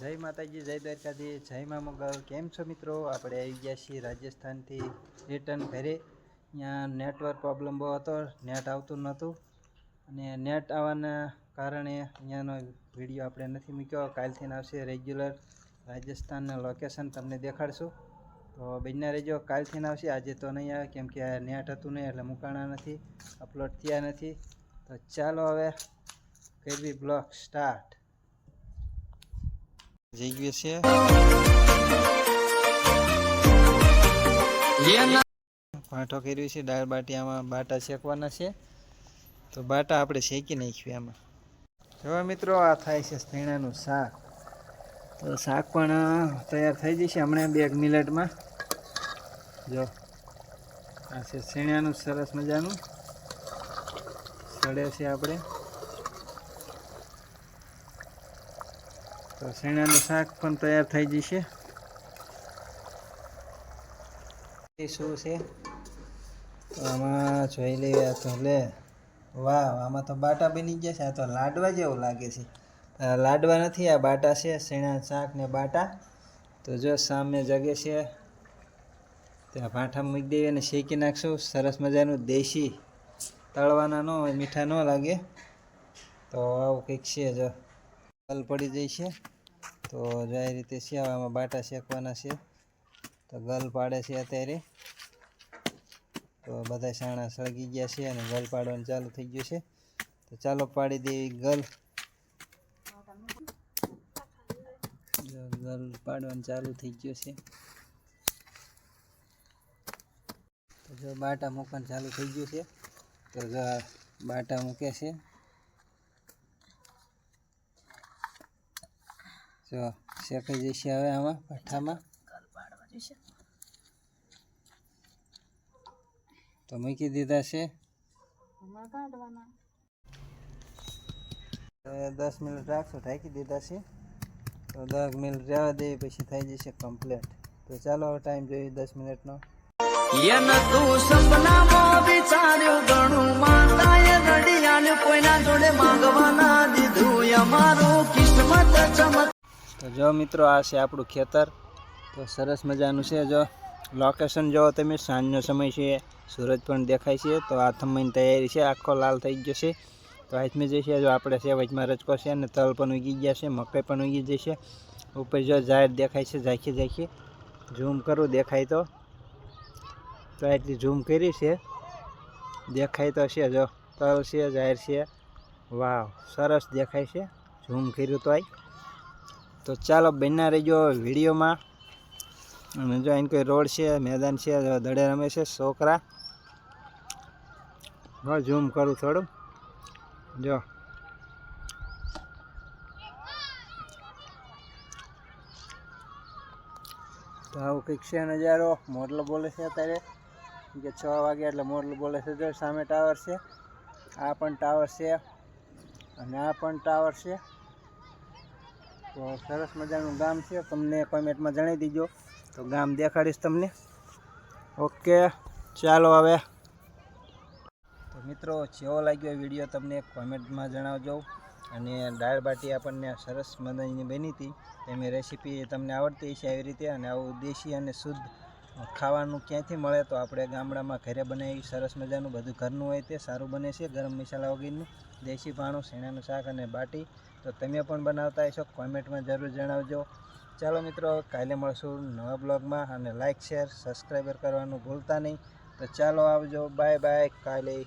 જય માતાજી, જય દ્વારકાધીશ, જય મા મોગલ. કેમ છો મિત્રો? આપણે આવી ગયા છીએ રાજસ્થાનથી રિટર્ન ઘરે. અહીંયા નેટવર્ક પ્રોબ્લેમ બહુ હતો નેટ આવતું નહોતું. અને નેટ આવવાના કારણે અહીંયાનો વીડિયો આપણે નથી મૂક્યો. કાલથી આવશે રેગ્યુલર રાજસ્થાનના લોકેશન તમને દેખાડશું. તો બંને રહેજો, કાલથી આવશે. આજે તો નહીં આવે, કેમ કે નેટ હતું નહીં, એટલે મૂકાણા નથી અપલોડ થયા નથી. તો ચાલો હવે કરવી બ્લોક સ્ટાર્ટ જઈ ગયું છે પાઠો કર્યું છે? દાળ બાટીયામાં બાટા શેકવાના છે. તો બાટા આપણે શેકી નાખ્યું એમાં. જો મિત્રો, આ થાય છે સ્તેણાનું શાક. તો શાક પણ તૈયાર થઈ જશે હમણાં બે મિનિટમાં. જો, આ છે શેણાનું સરસ મજાનું. સડે છે આપણે. તો શેણાનું શાક પણ તૈયાર થઈ જશે. શું છે? આમાં જોઈ લઈએ તો લે. વાહ, આમાં તો બાટા બની ગયા છે. આ તો લાડવા જેવું લાગે છે. લાડવા નથી, આ બાટા છે, શેણા, શાક ને બાટા. તો જો સામે જગે છે. ત્યાં ભાંઠા મૂકી દઈએ અને શેકી નાખશું. સરસ મજાનું દેશી તળવાના ન હોય, મીઠા ન લાગે. તો આવું કંઈક છે જો. તલ પડી જાય છે. તો જો આ રીતે આમાં બાટા શેકવાના છે. તો ગલ પાડે છે અત્યારે. તો બધા સાણા સળગી ગયા છે અને ગલ પાડવાનું ચાલુ થઈ ગયું છે. તો ચાલો પાડી દેવી ગલ. ગલ પાડવાનું ચાલુ થઈ ગયું છે. તો જો બાટા મૂકવાનું ચાલુ થઈ ગયું છે. તો બાટા મૂકે છે. જો શેકાઈ જશે હવે આમાં, ભઠ્ઠામાં. તો મૂકી દીધા છે. હવે દસ મિનિટ રાખશો, ઢાંકી દીધા છે. તો દસ મિનિટ રહેવા દેવી પછી થઈ જશે કમ્પ્લીટ તો ચાલો હવે ટાઈમ જોઈએ દસ મિનિટનો. યન તું સપનામાં વિચાર્યું ઘણું માતાએ રડિયાને કોઈના તો જો મિત્રો, આ છે આપણું ખેતર. તો સરસ મજાનું છે. જો લોકેશન જો તમે, સાંજનો સમય છે, સૂરજ પણ દેખાય છે. તો આ થંભાઈની તૈયારી છે. આખો લાલ થઈ ગયો છે. તો હાથમાં જઈશે જો આપણે છે, વચમાં રચકો છે અને તલ પણ ઉગી ગયા છે મકાઈ પણ ઉગી જશે ઉપર જો ઝાડ દેખાય છે, ઝાંખી ઝાંખી. ઝૂમ કરું, દેખાય તો. તો એટલી ઝૂમ કરી છે. દેખાય તો છે, જો. તલ છે, ઝાડ છે. વાવ, સરસ દેખાય છે. ઝૂમ કર્યું તો આય. તો ચાલો બન્યા રહેજો વિડીયોમાં. જો અહીં કોઈ રોડ છે, મેદાન છે દડે રમે છે, છોકરા. હા ઝૂમ કરું થોડું. જો. તો આવું કંઈક છે નજારો. મોરલો બોલે છે અત્યારે. કે છ વાગે એટલે મોરલો બોલે છે. જો સામે ટાવર છે. આ પણ ટાવર છે. અને આ પણ ટાવર છે. તો સરસ મજાનું ગામ છે. તમને કોમેન્ટમાં જણાવી દીજો. તો ગામ દેખાડીશ તમને. ઓકે ચાલો હવે. તો મિત્રો જેવો લાગ્યો વીડિયો તમને કોમેન્ટમાં જણાવજો. અને દાળ બાટી આપણને સરસ મજાની બની હતી. તેની રેસીપી તમને આવડતી છે આવી રીતે. અને આવું દેશી અને શુદ્ધ ખાવાનું ક્યાંથી મળે તો આપણે ગામડામાં ઘરે બનાવી સરસ મજાનું બધું ઘરનું હોય તે સારું બને છે. ગરમ મસાલા વગેરેનું, દેશી ભાણું, શેણાનું શાક અને બાટી. તો તમે પણ બનાવતા હશો, કોમેન્ટમાં જરૂર જણાવજો. ચાલો મિત્રો, કાલે મળશું નવા બ્લોગમાં અને લાઇક શેર સબસ્ક્રાઈબર કરવાનું ભૂલતા નહીં. તો ચાલો આવજો બાય બાય કાલે.